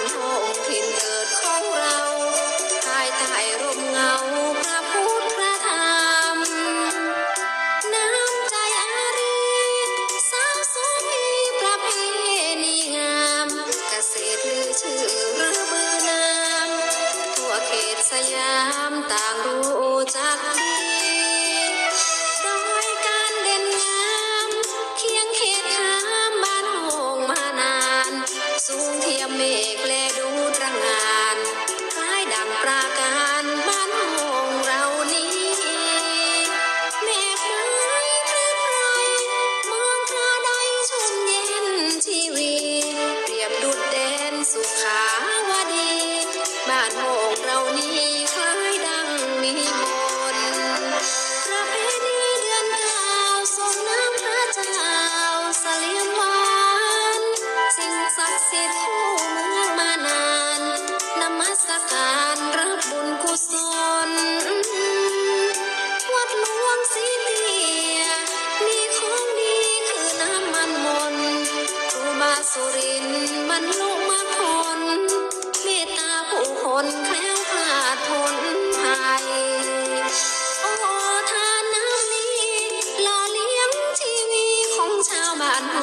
านโฮงถิ่นเกิดของเราภายใต้ร่มเงาพระพุทธธรรมน้ำใจอารีสาวสวยประเพณีงามเกษตรลือชื่อหรือบือนามทั่วเขตสยามต่างรู้ เทียมเมฆแลดูตระงานคล้ายดังปราการบ้านโฮงเรานี้แม่ไม้คลื่นไพรมองคราใดชุ่มเย็นชีวีเปรียบดุดแดนสุขาวดี บ้านโฮงเรานี้คล้ายดังมีมนประเพณีเดือนเก้าส่งน้ำพระเจ้าสลีมวานสิ่งศักดิ์สิทธิ์ ศลวัดหลวงสีเลียมีของดีคือน้ำมันมนครูบาสุรินมันลุกมาคนเมตตาผู้คนแคล้วคลาดพ้นภัยโอ้ทานน้ำนี้หล่อเลี้ยงชีวิตของชาวบ้านโฮ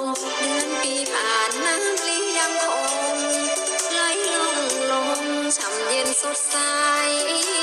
งเดือนปีผ่านน้ำเลี้ยงคงำเ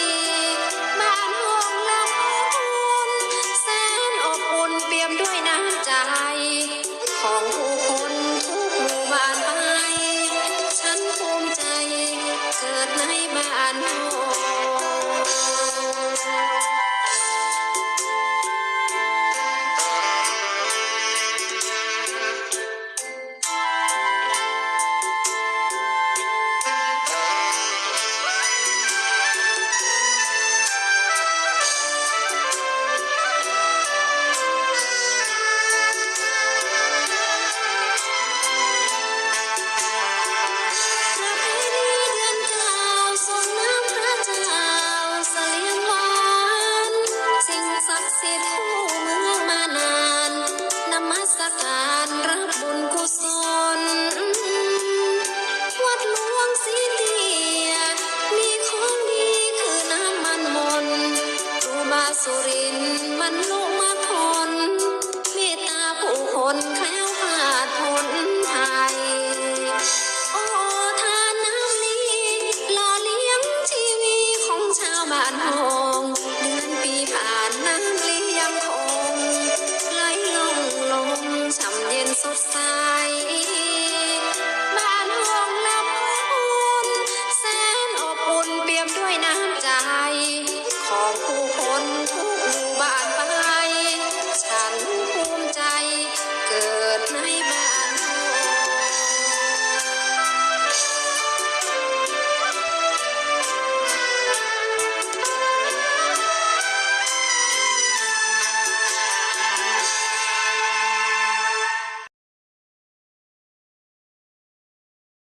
asurin